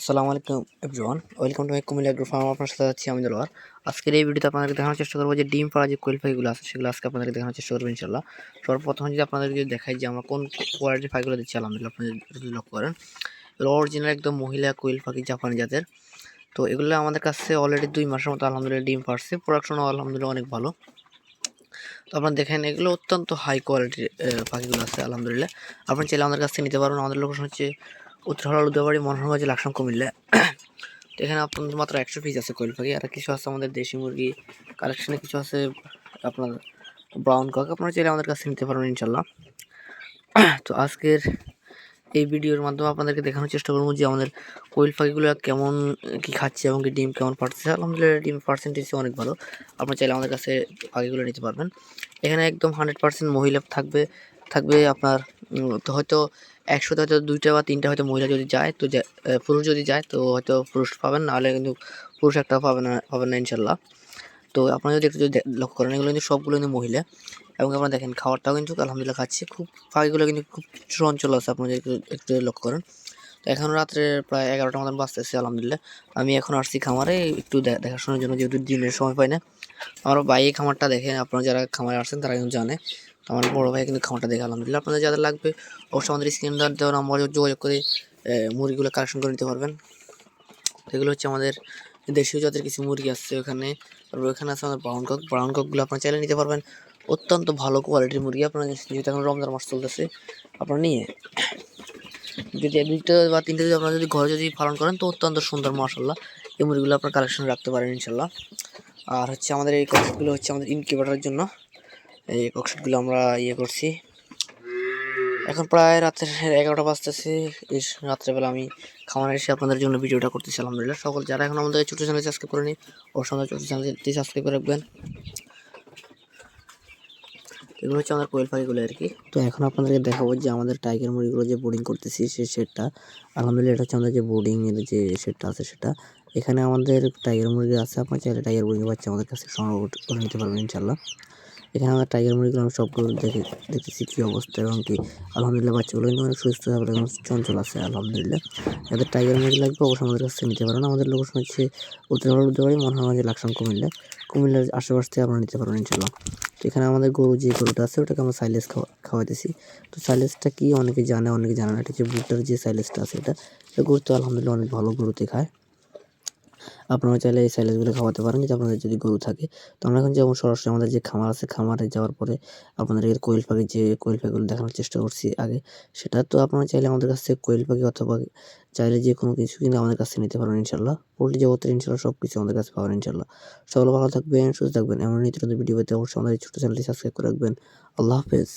আসসালামু আলাইকুম everyone welcome to my Comilla farm আপনার সাথে আছি আমি দলোয়ার আজকের এই ভিডিওতে আপনাদেরকে দেখানোর চেষ্টা করব যে ডিম পাড়া যে কোয়েল পাখিগুলো আছে, সেগুলো আজকে আপনাদেরকে দেখানোর চেষ্টা করব ইনশাল্লাহ সর্বপ্রথম যদি আপনাদেরকে যদি দেখাই যে আমরা কোন কোয়ালিটির পাখিগুলো দিচ্ছি, আলহামদুলিল্লাহ আপনাদের যদি লক্ষ্য করেন, এগুলো অরিজিনাল একদম মহিলা কোয়েল পাখি জাপানি জাতের। তো এগুলো আমাদের কাছে অলরেডি দুই মাসের মতো আলহামদুলিল্লাহ ডিম পাড়ছে। প্রোডাকশনও আলহামদুলিল্লাহ অনেক ভালো। তো আপনারা দেখেন, এগুলো অত্যন্ত হাই কোয়ালিটির পাখিগুলো আছে, আলহামদুলিল্লাহ। আপনি চাইলে আমাদের কাছ থেকে নিতে পারবেন। আমাদের লোকেশন হচ্ছে উত্তরহাল উদয়বাড়ি মনোহরগঞ্জ লাকসাম কুমিল্লা। এখানে আপনাদের মাত্র একশো পিস আছে কোয়েল পাখি। আর কিছু আছে আমাদের দেশি মুরগি কালেকশনে কিছু আছে আপনার ব্রাউন কক আপনারা চাইলে আমাদের কাছে নিতে পারবেন ইনশাল্লাহ তো আজকের এই ভিডিওর মাধ্যমে আপনাদেরকে দেখানোর চেষ্টা করব যে আমাদের কোয়েল পাখিগুলো কেমন, কি খাচ্ছে এবং কি ডিম কেমন পাচ্ছে আলহামদুলিল্লাহ ডিম পার্সেন্টেজ অনেক ভালো। আপনারা চাইলে আমাদের কাছে পাখিগুলো নিতে পারবেন। এখানে একদম হান্ড্রেড পার্সেন্ট মহিলা থাকবে থাকবে আপনার হয়তো একশোতে হয়তো দুইটা বা তিনটা হয়তো মহিলা যদি যায়, তো পুরুষ যদি যায়, তো হয়তো পুরুষ পাবেন, নাহলে কিন্তু পুরুষ একটা পাবেন না পাবেন না ইনশাল্লাহ। তো আপনারা যদি একটু যদি লক্ষ্য করেন, এগুলো কিন্তু সবগুলো কিন্তু মহিলা। এবং আপনারা দেখেন, খাবারটাও কিন্তু, আলহামদুলিল্লাহ খাচ্ছে। খুব পাখিগুলো কিন্তু খুব চঞ্চল আছে, আপনারা একটু একটু লক্ষ্য করেন। এখন রাত্রে প্রায় এগারোটা মতন বাঁচতেছে আলহামদুলিল্লাহ। আমি এখন আসছি খামারে, একটু দেখাশোনার জন্য যেহেতু দিনের সময় পাই না। আমার বাইরে খামারটা দেখে, আপনারা যারা খামারে আসছেন তারা কিন্তু জানে। আমার বড়ো ভাই কিন্তু খামারটা দেখে, আলহামদুলিল্লাহ। আপনাদের যাদের লাগবে, অবশ্যই আমাদের স্ক্রিন দেওয়া নাম্বার যোগাযোগ করে মুরগিগুলো কালেকশন করে নিতে পারবেন। এগুলো হচ্ছে আমাদের দেশীয় জাতের কিছু মুরগি আসছে ওখানে। তারপর ওখানে আছে আমাদের ব্রাউন কক ব্রাউন ককগুলো আপনারা চাইলে নিতে পারবেন। অত্যন্ত ভালো কোয়ালিটির মুরগি। আপনারা যেহেতু এখন রমজান মাস চলতেছে। আপনারা নিয়ে যদি দুইটা বা তিনটে যদি আপনারা যদি ঘরে যদি পালন করেন, তো অত্যন্ত সুন্দর মাসাল্লাহ এই মুরগিগুলো আপনার কালেকশন রাখতে পারেন ইনশাল্লাহ আর হচ্ছে আমাদের এই কক্সগুলো হচ্ছে আমাদের ইনকিউবেটারের জন্য। এই কক্সগুলো আমরা ইয়ে করছি। এখন প্রায় রাতের এগারোটা বাজতেছে। এই রাত্রেবেলা আমি খামার এসে আপনাদের জন্য ভিডিওটা করতেছি, আলহামদুলিল্লাহ। সকল যারা এখন আমাদের ছোটো চ্যানেল সাবস্ক্রাইব করেনি, অবশ্যই আমাদের ছোটো চ্যানেলটি সাবস্ক্রাইব করে রাখবেন। এগুলো হচ্ছে আমাদের কোয়েল পাখিগুলো আর কি। তো এখন আপনাদেরকে দেখাবো যে আমাদের টাইগার মুরগিগুলো যে বোর্ডিং করতেছি সে সেটটা। আলহামদুলিল্লাহ এটা হচ্ছে আমাদের যে বোর্ডিংয়ের যে সেটটা আছে সেটা। এখানে আমাদের টাইগার মুরগি আছে, আপনার চাইলে টাইগার মুরগি বাচ্চা আমাদের কাছে সংগ্রহ করে নিতে পারবেন ইনশাল্লাহ এখানে আমরা টাইগার মুরগিগুলো আমি সবগুলো দেখে দেখতেছি কী অবস্থা এবং কি। আলহামদুলিল্লাহ বাচ্চাগুলো কিন্তু অনেক সুস্থ এবং চঞ্চল আছে, আলহামদুলিল্লাহ। যাদের টাইগার মুরগি লাগবে, অবশ্যই আমাদের কাছে নিতে পারেন। আমাদের লোকেশন হচ্ছে উত্তরবঙ্গ হয় আমাদের লাকসাম কুমিল্লা। কুমিল্লার আশেপাশ থেকে আপনারা নিতে পারবেন ইনশাল্লাহ তো এখানে আমাদের গরু যে গরুটা আছে, ওটাকে আমরা সাইলেস খাওয়া, খাওয়াইতেছি। তো সাইলেসটা কি অনেকে জানে অনেকে জানে না। এটা হচ্ছে বুটার যে সাইলেসটা আছে এটা। গরু তো আলহামদুলিল্লাহ অনেক ভালো গরুতে খায় আপনারা চাইলে এই সাইলেজগুলো খাওয়াতে পারেন। যদি আপনাদের যদি গরু থাকে, তো আমরা এখন যেমন সরাসরি আমাদের যে খামার আছে, খামারে যাওয়ার পরে আপনাদের কোয়েল পাখির যে কোয়েল পাখিগুলো দেখানোর চেষ্টা করছি আগে, সেটা তো আপনারা চাইলে আমাদের কাছ থেকে কোয়েল পাখি অথবা চাইলে যে কোনো কিছু কিন্তু আমাদের কাছে নিতে পারবেন ইনশাল্লাহ পোলট্রি জগতের ইনশাল্লাহ সব কিছু আমাদের কাছে পাবেন ইনশাল্লাহ সকলে ভালো থাকবেন, সুস্থ থাকবেন। এমন নিত্য ভিডিও পেতে অবশ্যই আমাদের ছোটো চ্যানেলটি সাবস্ক্রাইব করে রাখবেন। আল্লাহ হাফেজ।